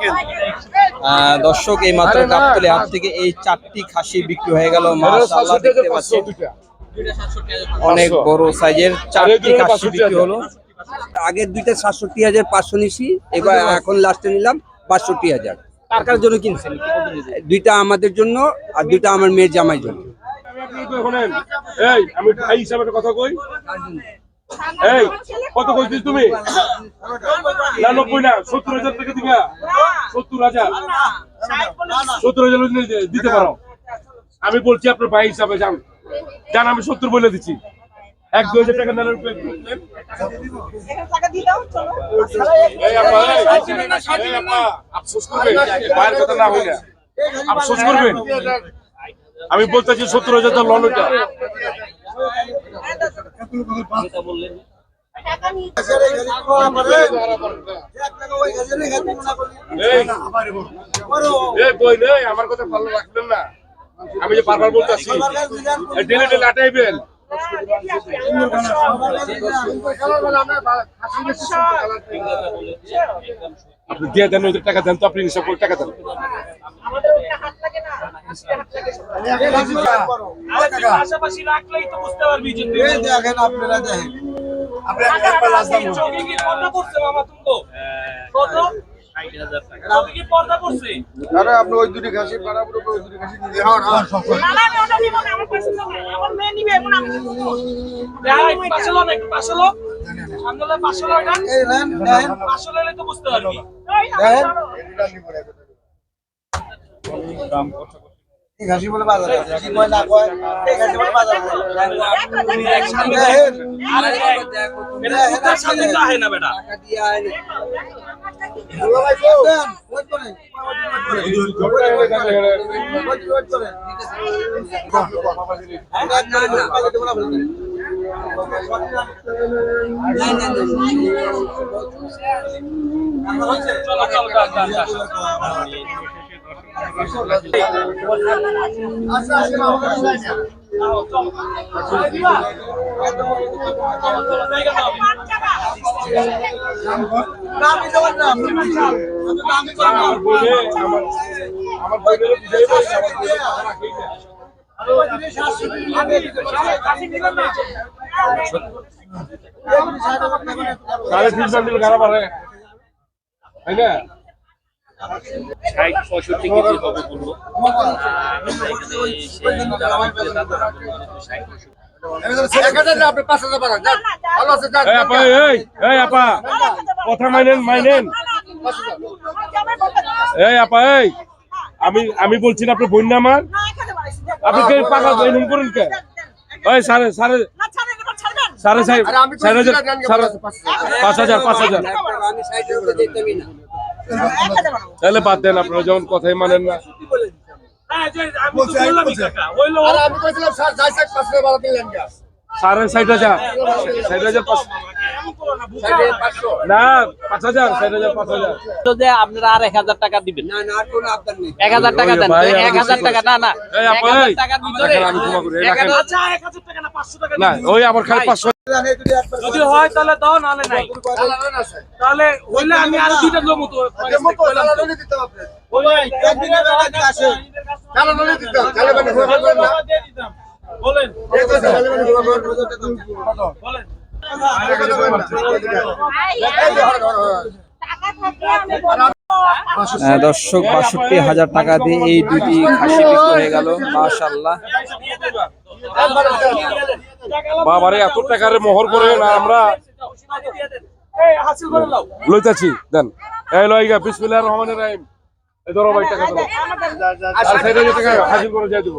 আহ, দর্শক এই মাত্র গাবতলি হাট থেকে এই চারটি খাসি বিক্রি হয়ে গেল। মাশাআল্লাহ দেখতে পাচ্ছেন অনেক বড় সাইজের চারটি খাসি বিক্রি হলো। আগের দুইটা সাতষট্টি হাজার পাঁচশো নিছি এবার এখন লাস্টে নিলাম বাষট্টি হাজার। কার কার জন্য কিনছেন? কি দুইটা আমাদের জন্য আর দুইটা আমার মেয়ের জামাই জন্য। এই আমি ভাই হিসাবে কথা কই। এই কত কইছিস তুমি? না নব্বই না সত্তর হাজার টাকা দিবা। সত্তর হাজার। সত্তর হাজার দিতে পারো। আমি বলছি আপনার ভাই হিসাবে যান। যান আমি সত্তর বলে দিচ্ছি। এক দু হাজার টাকা নিলেন আপা, আফসোস করবেন? কথা না হইলে আফসোস করবেন? আমি বলতেছি সত্তর হাজার তো আমার কথা ভালো রাখবেন না। আমি যে বারবার বলতেছি ডেলে ডেলে আটাইবেন আপনি দিয়ে দেন ওই টাকা দেন তো আপনি হিসাব করে টাকা দেন। পাশাপাশি রাখলেই তো বুঝতে পারবি দেখেন আপনারা দেখেন। আরে আপনি ওই দুটি ঘাসি পাড়া ওই দুটি ঘাসি নিয়ে হ্যাঁ হ্যাঁ সব সব। দেখ, পাশে লো না, একটু পাশে লো। সামনে লো, পাশে লো এটা। এই নেন নেন। পাশে লইলে তো বুঝতে পারবি। দেখেন এই ঘাসি বলে বাজার আছে কি কয় না কয় এই ঘাসি বলে বাজার আছে চলো চলো। তাহলে খারাপ আরে না? ষাট পঁয়ষট্টি কেজি হবে কথা মাইনেন মাইনেন এই আপা এই আমি আমি বলছি না আপনি বোন না আমার আপনি কে পাকা এরকম করেন কে ওই সাড়ে সাড়ে সাড়ে সাড়ে হাজার সাড়ে পাঁচ হাজার পাঁচ হাজার তাহলে বাদ দেন আপনারা যখন কথাই মানেন না। না সাড়ে ষাট হাজার ষাট হাজার। পাঁচ এমন করো না পাঁচ হাজার ষাট হাজার পাঁচ হাজার। যে আপনারা আর এক হাজার টাকা দিবেন। না না আর কোনো আবদার নেই। এক হাজার টাকা দেন এক হাজার টাকা না এক হাজার টাকার ভিতরে। ওই আমার খালি পাঁচশো যদি হয় তাহলে দাও নাহলে নাই। তাহলে হইলে আমি আরও দুইটা দর্শক বাষট্টি হাজার টাকা দিয়ে এই দুটি খাসি বিক্রি হয়ে গেল। মাশাল্লাহ বাবারে এত টাকার মোহর করে না আমরা লইতাছি দেন। এই লইগা বিসমিল্লাহির রহমানির রহিম। এই ধরো ভাই টাকা ধরো। আর সাইডে যে টাকা হাজির করে যাই দেব।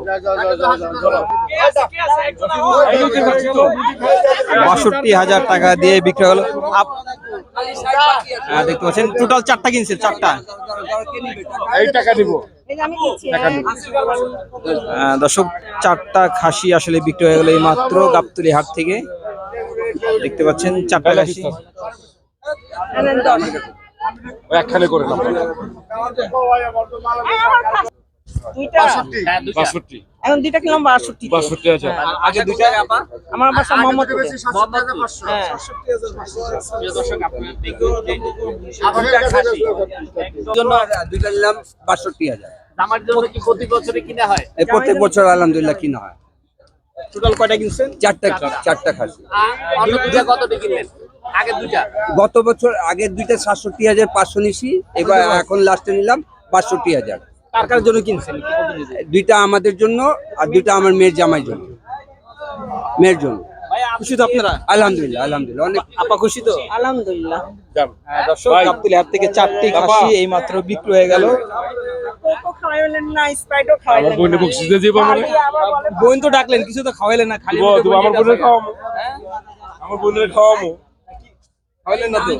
কে আছে কে আছে একজন আহো। এই লোককে পাচ্ছি তো বাষট্টি হাজার টাকা দিয়ে বিক্রি হলো। দেখতে পাচ্ছেন টোটাল চারটা কিনছে চারটা। এই টাকা দিব আহ, দর্শক চারটা খাসি আসলে বিক্রি হয়ে গেল এই মাত্র গাবতলি হাট থেকে। দেখতে পাচ্ছেন চারটা খাসি। একখানে করে এখন দুইটা কিনলাম বাষট্টি বাষট্টি হাজার আগে দুইটা আমার বাসা মোহাম্মদ দুইটা নিলাম বাষট্টি হাজার। আমার জন্য কি প্রতি বছরে কিনা হয়? প্রত্যেক বছর আলহামদুলিল্লাহ কিনা হয়। টোটাল কয়টা কিনছেন? চারটা চারটা খাসি। অন্য দুটা কত কিনলেন? আগে দুটা গত বছর আগের দুইটা সাতষট্টি হাজার পাঁচশো নিছি এবার এখন লাস্টে নিলাম বাষট্টি হাজার। কার কার জন্য কিনছেন। দুইটা আমাদের জন্য আর দুইটা আমার মেয়ের জামাই জন্য। মেয়ের জন্য। খুশি তো আপনারা? আলহামদুলিল্লাহ আলহামদুলিল্লাহ। অনেক আপা খুশি তো? আলহামদুলিল্লাহ। হ্যাঁ, দর্শক। গাবতলি থেকে চারটি খাসি এই মাত্র বিক্রি হয়ে গেল। বোনে তো ডাকলেন কিছু তো খাওয়াইলেন না খালি দিব আমার বোনের আমার খাওয়াইলেন না তো?